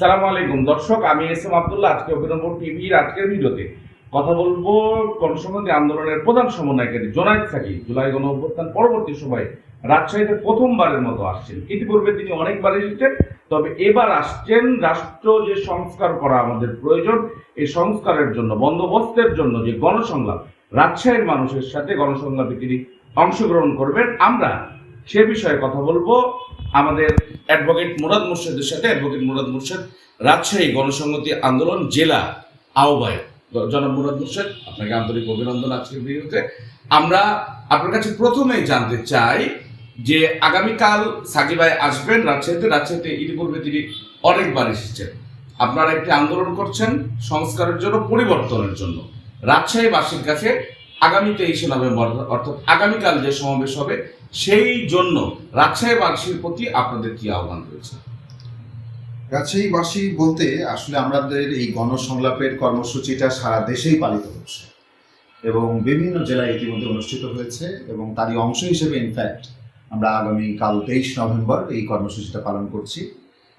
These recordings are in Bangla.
সালাম আলাইকুম। দর্শক, আমি এস এম আবদুল্লাহ, আজকে অভিনব টিভির আজকের ভিডিওতে কথা বলব গণসংহতি আন্দোলনের প্রধান সমন্বয়কারী জোনায়েদ সাকি জুলাই গণ অভ্যুত্থান পরবর্তী সময়ে রাজশাহীতে প্রথমবারের মতো আসছেন। ইতিপূর্বে তিনি অনেকবার এসেছেন, তবে এবার আসছেন রাষ্ট্র যে সংস্কার করা আমাদের প্রয়োজন, এই সংস্কারের জন্য, বন্দোবস্তের জন্য যে গণসংলাপ, রাজশাহীর মানুষের সাথে গণসংলাপে তিনি অংশগ্রহণ করবেন। আমরা সে বিষয়ে কথা বলব। আমাদের অ্যাডভোকেট মুরাদ মুর্শেদের সাথে অ্যাডভোকেট মুরাদ মুর্শেদ রাজশাহী গণসংহতি আন্দোলন জেলা আহ্বায়ক। জনাব মুরাদ মুর্শেদ, আপনাকে আন্তরিক অভিনন্দন আজকের ভিডিওতে। আমরা আপনার কাছে প্রথমেই জানতে চাই যে আগামীকাল সাকিব ভাই আসবেন রাজশাহীতে। রাজশাহীতে ইতিপূর্বে তিনি অনেকবার এসেছেন। আপনারা একটি আন্দোলন করছেন সংস্কারের জন্য, পরিবর্তনের জন্য। রাজশাহীবাসীর কাছে আগামী তেইশে নভেম্বর, অর্থাৎ আগামীকাল যে সমাবেশ হবে সেই জন্য রাজশাহীবাসীর প্রতি আপনাদের কি আহ্বান রয়েছে? রাজশাহীবাসী বলতে আসলে আমাদের এই গণসংলাপের কর্মসূচিটা সারা দেশেই পালিত হচ্ছে এবং বিভিন্ন জেলায় ইতিমধ্যে অনুষ্ঠিত হয়েছে এবং তারই অংশ হিসেবে ইনফ্যাক্ট আমরা আগামী কাল তেইশ নভেম্বর এই কর্মসূচিটা পালন করছি।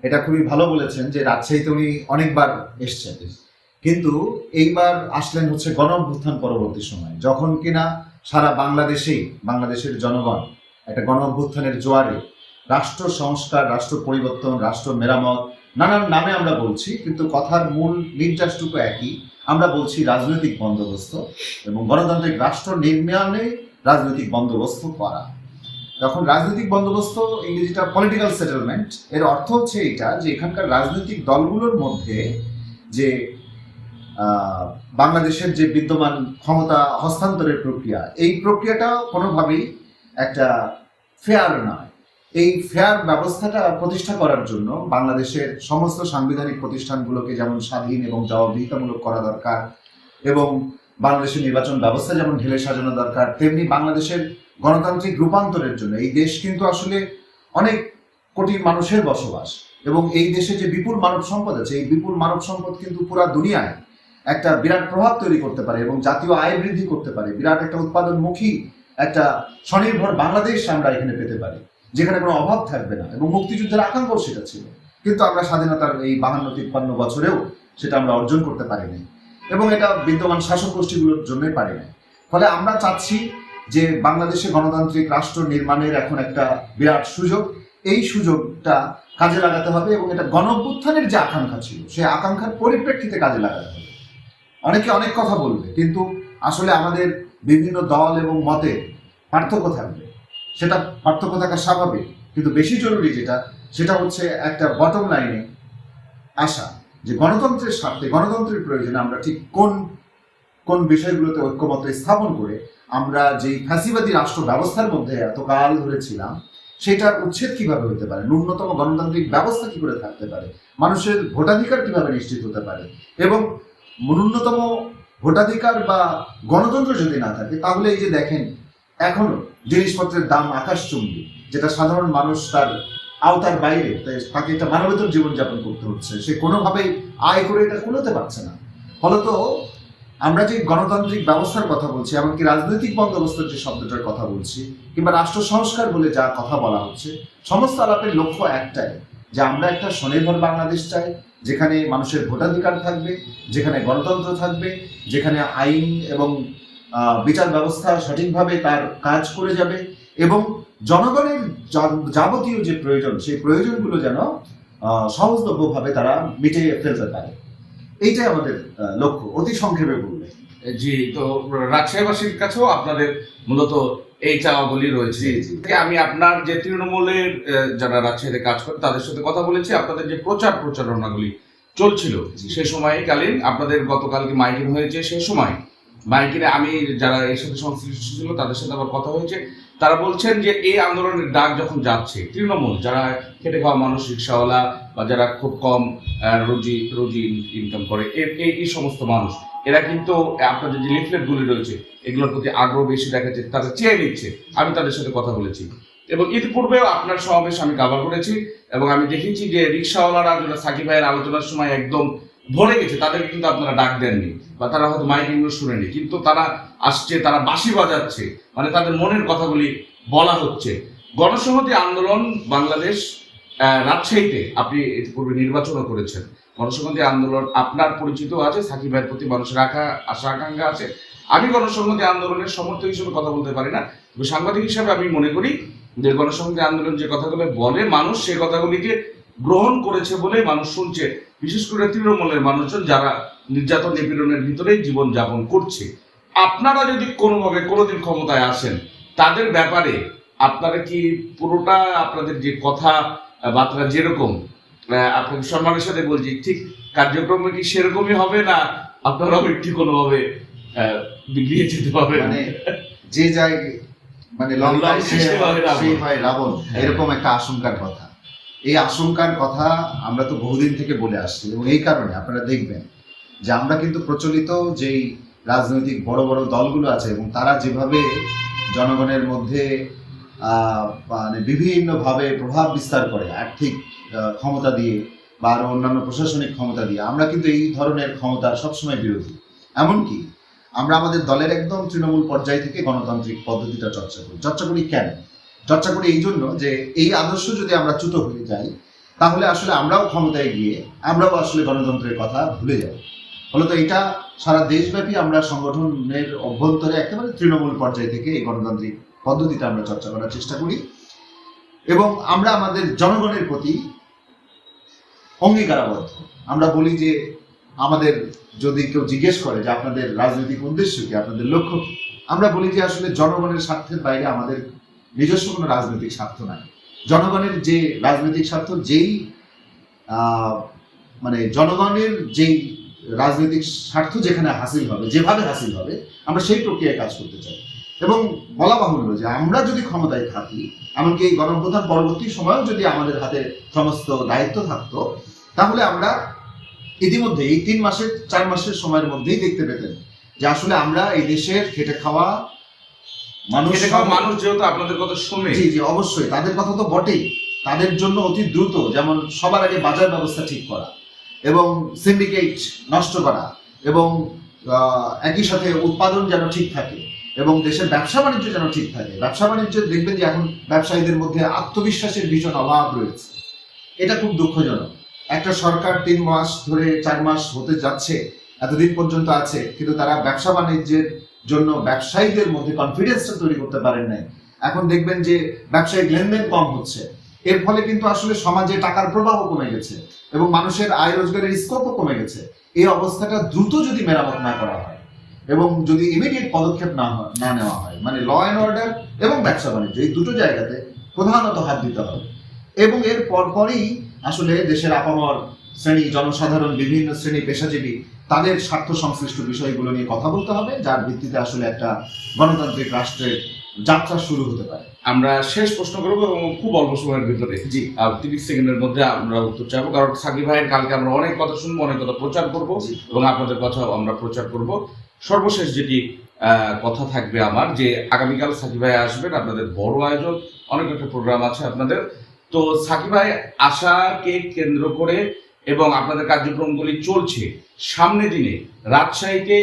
এটা খুবই ভালো বলেছেন যে রাজশাহীতে উনি অনেকবার এসছেন। কিন্তু এইবার আসলেন হচ্ছে গণ পরবর্তী সময়, যখন কিনা সারা বাংলাদেশেই, বাংলাদেশের জনগণ একটা গণ অভ্যুত্থানের জোয়ারে রাষ্ট্র সংস্কার, রাষ্ট্র পরিবর্তন, রাষ্ট্র মেরামত, নানান নামে আমরা বলছি, কিন্তু কথার মূল নির্যাসটুকু একই। আমরা বলছি রাজনৈতিক বন্দোবস্ত এবং গণতান্ত্রিক রাষ্ট্র নির্মাণে রাজনৈতিক বন্দোবস্ত করা। যখন রাজনৈতিক বন্দোবস্ত, ইংরেজিটা পলিটিক্যাল সেটেলমেন্ট এর অর্থ হচ্ছে এটা যে এখানকার রাজনৈতিক দলগুলোর মধ্যে যে বাংলাদেশের যে বিদ্যমান ক্ষমতা হস্তান্তরের প্রক্রিয়া, এই প্রক্রিয়াটা কোনোভাবেই একটা ফেয়ার নয়। এই ফেয়ার ব্যবস্থাটা প্রতিষ্ঠা করার জন্য বাংলাদেশের সমস্ত সাংবিধানিক প্রতিষ্ঠানগুলোকে যেমন স্বাধীন এবং জবাবদিহিতামূলক করা দরকার এবং বাংলাদেশের নির্বাচন ব্যবস্থা যেমন ঢেলে সাজানো দরকার, তেমনি বাংলাদেশের গণতান্ত্রিক রূপান্তরের জন্য এই দেশ কিন্তু আসলে অনেক কোটি মানুষের বসবাস এবং এই দেশে যে বিপুল মানব সম্পদ আছে, এই বিপুল মানব সম্পদ কিন্তু পুরা দুনিয়ায় একটা বিরাট প্রভাব তৈরি করতে পারে এবং জাতীয় আয় বৃদ্ধি করতে পারে। বিরাট একটা উৎপাদনমুখী একটা স্বনির্ভর বাংলাদেশ আমরা এখানে পেতে পারি, যেখানে কোনো অভাব থাকবে না এবং মুক্তিযুদ্ধের আকাঙ্ক্ষাও সেটা ছিল। কিন্তু আমরা স্বাধীনতার এই বাহান্ন তিপ্পান্ন বছরেও সেটা আমরা অর্জন করতে পারিনি এবং এটা বিদ্যমান শাসক গোষ্ঠীগুলোর জন্যই পারি নাই ফলে আমরা চাচ্ছি যে বাংলাদেশে গণতান্ত্রিক রাষ্ট্র নির্মাণের এখন একটা বিরাট সুযোগ, এই সুযোগটা কাজে লাগাতে হবে এবং এটা গণভ্যুত্থানের যে আকাঙ্ক্ষা ছিল, সেই আকাঙ্ক্ষার পরিপ্রেক্ষিতে কাজে লাগাতে হবে। অনেকে অনেক কথা বলবে, কিন্তু আসলে আমাদের বিভিন্ন দল এবং মতে পার্থক্য থাকবে। সেটা পার্থক্য থাকা স্বাভাবিক, কিন্তু বেশি জরুরি যেটা, সেটা হচ্ছে একটা বটম লাইনে আসা যে গণতন্ত্রের স্বার্থে, গণতন্ত্রের প্রয়োজনে আমরা ঠিক কোন কোন বিষয়গুলোতে ঐক্যমত স্থাপন করে আমরা যেই ফ্যাসিবাদী রাষ্ট্র ব্যবস্থার মধ্যে এতকাল ধরে ছিলাম, সেটার উচ্ছেদ কীভাবে হতে পারে? ন্যূনতম গণতান্ত্রিক ব্যবস্থা কি করে থাকতে পারে? মানুষের ভোটাধিকার কীভাবে নিশ্চিত হতে পারে? এবং ন্যূনতম ভোটাধিকার বা গণতন্ত্র যদি না থাকে, তাহলে এই যে দেখেন, এখনও জিনিসপত্রের দাম আকাশ আকাশচুম্বী, যেটা সাধারণ মানুষ তার আওতার বাইরে তাকে একটা মানবেতর জীবনযাপন করতে হচ্ছে। সে কোনোভাবেই আয় করে এটা কুলোতে পারছে না। ফলত আমরা যে গণতান্ত্রিক ব্যবস্থার কথা বলছি, এমনকি রাজনৈতিক বন্দোবস্তের যে শব্দটার কথা বলছি, কিংবা রাষ্ট্র সংস্কার বলে যা কথা বলা হচ্ছে, সমস্ত আলাপের লক্ষ্য একটাই যে আমরা একটা স্বনির্ভর বাংলাদেশ চাই, যেখানে মানুষের ভোটাধিকার থাকবে, যেখানে গণতন্ত্র থাকবে, যেখানে আইন এবং বিচার ব্যবস্থা সঠিকভাবে তার কাজ করে যাবে এবং জনগণের যাবতীয় যে প্রয়োজন, সেই প্রয়োজনগুলো যেন সহজলভ্যভাবে তারা মিটিয়ে ফেলতে পারে। এইটাই আমাদের লক্ষ্য। অতি সংক্ষেপে বললে। জি, তো রাজশাহীবাসীর কাছেও আপনাদের মূলত এই চাওয়াগুলি রয়েছে। আমি আপনার যে তৃণমূলের যারা রাজশাহীতে কাজ করে তাদের সাথে কথা বলেছি আপনাদের যে প্রচার প্রচারণাগুলি চলছিল। সে সময়কালীন আপনাদের গতকালকে মাইকিং হয়েছে সে সময় মাইকিনে আমি যারা এর সাথে সংশ্লিষ্ট ছিল তাদের সাথে আবার কথা হয়েছে তারা বলছেন যে এই আন্দোলনের ডাক যখন যাচ্ছে তৃণমূল যারা খেটে খাওয়া মানুষ রিক্সাওয়ালা বা যারা খুব কম রুজি রুজি ইনকাম করে এই এই সমস্ত মানুষ এরা কিন্তু আপনাদের যে লিফলেটগুলি রয়েছে, এগুলোর প্রতি আগ্রহ বেশি দেখাচ্ছে তারা চেয়ে নিচ্ছে। আমি তাদের সাথে কথা বলেছি। এবং ইতিপূর্বেও আপনার সমাবেশ আমি কাভার করেছি এবং আমি দেখেছি যে রিক্সাওয়ালারা যারা সাকিব ভাইয়ের আলোচনার সময় একদম ভরে গেছে, তাদের কিন্তু আপনারা ডাক দেননি বা তারা হয়তো মাইকিংগুলো শুনেনি। কিন্তু তারা আসছে, তারা বাঁশি বাজাচ্ছে মানে তাদের মনের কথাগুলি বলা হচ্ছে। গণসংহতি আন্দোলন বাংলাদেশ রাজশাহীতে আপনি ইতিপূর্বে নির্বাচনও করেছেন। গণসংহতি আন্দোলন আপনার পরিচিত আছে, সাকিব ভাইয়ের প্রতি মানুষের আশা আশা, আকাঙ্ক্ষা আছে। আমি গণসংহতি আন্দোলনের সমর্থক হিসেবে কথা বলতে পারি না। সাংবাদিক হিসাবে আমি মনে করি যে গণসংহতি আন্দোলন যে কথাগুলো বলে মানুষ, সে কথাগুলিকে গ্রহণ করেছে বলে মানুষ শুনছে। বিশেষ করে তৃণমূলের মানুষজন যারা নির্যাতন নিপীড়নের ভিতরেই জীবন যাপন করছে। আপনারা যদি কোনোভাবে কোনোদিন ক্ষমতায় আসেন, তাদের ব্যাপারে আপনারা কি পুরোটা আপনাদের যে কথা, বার্তা যেরকম আহ, সম্মানের সাথে বলছি ঠিক কার্যক্রমে কি সেরকমই হবে না আপনারাও একটু কোনোভাবে বিগড়িয়ে যেতে পারবেন মানে যে জায়গায় মানে লঙ্কায়। সেই হয় রাবণ। এরকম একটা আশঙ্কার কথা এই আশঙ্কার কথা আমরা তো বহুদিন থেকে বলে আসছি এবং এই কারণে আপনারা দেখবেন যে আমরা কিন্তু প্রচলিত যেই রাজনৈতিক বড় বড় দলগুলো আছে এবং তারা যেভাবে জনগণের মধ্যে মানে বিভিন্নভাবে প্রভাব বিস্তার করে আর্থিক ক্ষমতা দিয়ে বা আরও অন্যান্য প্রশাসনিক ক্ষমতা দিয়ে। আমরা কিন্তু এই ধরনের ক্ষমতার সবসময় বিরোধী। এমনকি আমরা আমাদের দলের একদম তৃণমূল পর্যায় থেকে গণতান্ত্রিক পদ্ধতিটা চর্চা করি। চর্চা করি কেন? চর্চা করি এই জন্য যে এই আদর্শ যদি আমরা চ্যুত হয়ে যাই, তাহলে আসলে আমরাও ক্ষমতায় গিয়ে আমরাও আসলে গণতন্ত্রের কথা ভুলে যাব। ফলত এটা সারা দেশব্যাপী আমরা সংগঠনের অভ্যন্তরে একেবারে তৃণমূল পর্যায় থেকে এই গণতান্ত্রিক পদ্ধতিটা আমরা চর্চা করার চেষ্টা করি। এবং আমরা আমাদের জনগণের প্রতি অঙ্গীকারাবদ্ধ। আমরা বলি যে, আমাদের যদি কেউ জিজ্ঞেস করে যে আপনাদের রাজনৈতিক উদ্দেশ্য কি, আপনাদের লক্ষ্য কি, আমরা বলি যে আসলে জনগণের স্বার্থের বাইরে আমাদের নিজস্ব কোনো রাজনৈতিক স্বার্থ নাই। জনগণের যে রাজনৈতিক স্বার্থ, যেই মানে জনগণের যেই রাজনৈতিক স্বার্থ যেখানে হাসিল হবে, যেভাবে হাসিল হবে, আমরা সেই প্রক্রিয়ায় কাজ করতে চাই। এবং বলা বাহুল্য যে আমরা যদি ক্ষমতায় থাকি এমনকি এই গণপ্রধান পরবর্তী সময়েও যদি আমাদের হাতে সমস্ত দায়িত্ব থাকতো তাহলে আমরা ইতিমধ্যে এই তিন মাসের চার মাসের সময়ের মধ্যেই দেখতে পেতেন যে আসলে আমরা এই দেশের খেটে খাওয়া মানুষ মানুষ যেহেতু আপনাদের কথা শুনে জি জি অবশ্যই। তাদের কথা তো বটেই। তাদের জন্য অতি দ্রুত যেমন সবার আগে বাজার ব্যবস্থা ঠিক করা এবং সিন্ডিকেট নষ্ট করা এবং একই সাথে উৎপাদন যেন ঠিক থাকে। এবং দেশের ব্যবসা বাণিজ্য যেন ঠিক থাকে। ব্যবসা বাণিজ্য দেখবেন যে এখন ব্যবসায়ীদের মধ্যে আত্মবিশ্বাসের ভীষণ অভাব রয়েছে। এটা খুব দুঃখজনক। একটা সরকার তিন মাস ধরে, চার মাস হতে যাচ্ছে, এতদিন পর্যন্ত আছে, কিন্তু তারা ব্যবসা বাণিজ্যের জন্য ব্যবসায়ীদের মধ্যে কনফিডেন্সটা তৈরি করতে পারেন নাই। এখন দেখবেন যে ব্যবসায়িক লেনদেন কম হচ্ছে। এর ফলে কিন্তু আসলে সমাজে টাকার প্রবাহ কমে গেছে এবং মানুষের আয় রোজগারের স্কোপও কমে গেছে। এই অবস্থাটা দ্রুত যদি মেরামত না করা হয় এবং যদি ইমিডিয়েট পদক্ষেপ না হয়- না নেওয়া হয় মানে ল অ্যান্ড অর্ডার এবং ব্যবসা বাণিজ্য এই দুটো জায়গাতে প্রধানত হাত দিতে হবে। এবং এর পরপরই আসলে দেশের আপামর শ্রেণি জনসাধারণ বিভিন্ন শ্রেণি পেশাজীবী তাদের স্বার্থ সংশ্লিষ্ট বিষয়গুলো নিয়ে কথা বলতে হবে যার ভিত্তিতে আসলে একটা গণতান্ত্রিক রাষ্ট্রের যাত্রা শুরু হতে পারে। আমরা শেষ প্রশ্ন করব এবং খুব অল্প সময়ের ভিতরে জি। আর তিরিশ সেকেন্ডের মধ্যে আমরা উত্তর চাইব কারণ সাকিব ভাইয়ের কালকে আমরা অনেক কথা শুনব অনেক কথা প্রচার করব এবং আপনাদের কথা আমরা প্রচার করব। সর্বশেষ যেটি কথা থাকবে আমার, যে আগামীকাল সাকিব ভাই আসবেন, আপনাদের বড় আয়োজন, অনেক একটা প্রোগ্রাম আছে আপনাদের। তো সাকিব ভাই আশাকে কেন্দ্র করে এবং আপনাদের কার্যক্রমগুলি চলছে, সামনে দিনে রাজশাহীতে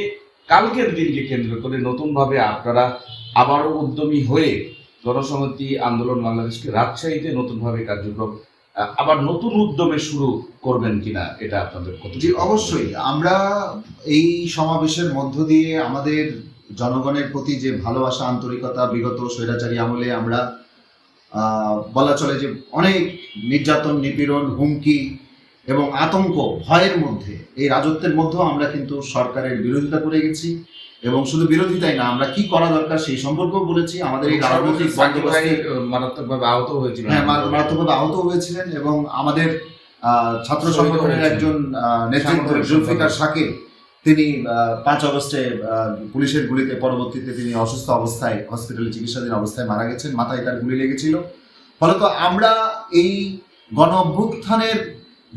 কালকের দিনকে কেন্দ্র করে নতুনভাবে আপনারা আবারও উদ্যমী হয়ে গণসংহতি আন্দোলন বাংলাদেশকে রাজশাহীতে নতুনভাবে কার্যক্রম আবার নতুন উদ্যমে শুরু করবেন কিনা এটা আপনাদের কত জি অবশ্যই। আমরা এই সমাবেশের মধ্য দিয়ে আমাদের জনগণের প্রতি যে ভালোবাসা আন্তরিকতা বিগত স্বৈরাচারী আমলে আমরা বলা চলে যে অনেক নির্যাতন নিপীড়ন হুমকি এবং আতঙ্ক ভয়ের মধ্যে এই রাজত্বের মধ্যেও আমরা কিন্তু সরকারের বিরোধিতা করে গেছি। এবং শুধু বিরোধিতাই না আমরা কি করা দরকার সেই সম্পর্কেও বলেছি। আমাদের এই রাজনৈতিক মারাত্মকভাবে আহত হয়েছিল হ্যাঁ মারাত্মকভাবে আহত হয়েছিলেন এবং আমাদের ছাত্র সংগঠনের একজন নেতৃত্ব জুলফিকার সম্পাদক। তিনি পাঁচ অগস্টে পুলিশের গুলিতে পরবর্তীতে তিনি অসুস্থ অবস্থায় হসপিটালে চিকিৎসাধীন অবস্থায় মারা গেছেন। মাথায় তার গুলি লেগেছিল। ফলত আমরা এই গণ অভ্যুত্থানের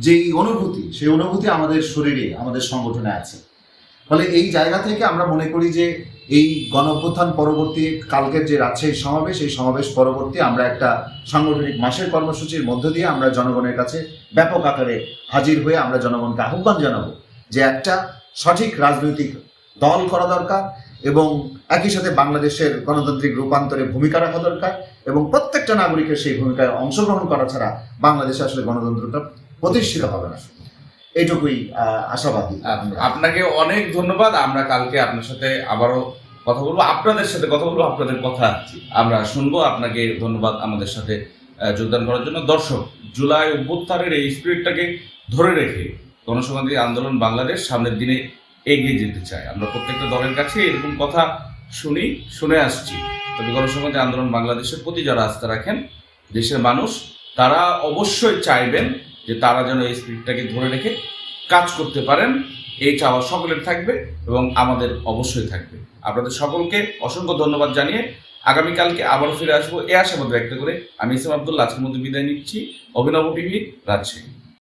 যেই অনুভূতি সেই অনুভূতি আমাদের শরীরে আমাদের সংগঠনে আছে। ফলে এই জায়গা থেকে আমরা মনে করি যে এই গণ পরবর্তী, কালকের যে রাজশাহী সমাবেশ, এই সমাবেশ পরবর্তী আমরা একটা সাংগঠনিক মাসের কর্মসূচির মধ্য দিয়ে আমরা জনগণের কাছে ব্যাপক আকারে হাজির হয়ে আমরা জনগণকে আহ্বান জানাব যে একটা সঠিক রাজনৈতিক দল করা দরকার এবং একই সাথে বাংলাদেশের গণতান্ত্রিক রূপান্তরে ভূমিকা রাখা দরকার এবং প্রত্যেকটা নাগরিকের সেই ভূমিকায় অংশগ্রহণ করা ছাড়া বাংলাদেশে আসলে গণতন্ত্রটা প্রতিষ্ঠিত হবে না। এইটুকুই আশাবাদী। আপনাকে অনেক ধন্যবাদ। আমরা কালকে আপনার সাথে আবারও কথা বলব। আপনাদের সাথে কথা বলব, আপনাদের কথা আমরা শুনব। আপনাকে ধন্যবাদ আমাদের সাথে যোগদান করার জন্য। দর্শক, জুলাই অভ্যুত্থানের এই স্পিরিটটাকে ধরে রেখে গণসংহতি আন্দোলন বাংলাদেশ সামনের দিনে এগিয়ে যেতে চায়। আমরা প্রত্যেকটা দলের কাছে এরকম কথা শুনি, শুনে আসছি। তবে গণসংহতি আন্দোলন বাংলাদেশের প্রতি যারা আস্থা রাখেন, দেশের মানুষ, তারা অবশ্যই চাইবেন যে তারা যেন এই স্পিরিটটাকে ধরে রেখে কাজ করতে পারেন, এই চাওয়া সকলের থাকবে এবং আমাদের অবশ্যই থাকবে। আপনাদের সকলকে অসংখ্য ধন্যবাদ জানিয়ে আগামীকালকে আবারও ফিরে আসব। এ আশাবাদ ব্যক্ত করে আমি ইসলাম আব্দুল্লাহ, আজকের মধ্যে বিদায় নিচ্ছি। অভিনব টিভি, রাজশাহী।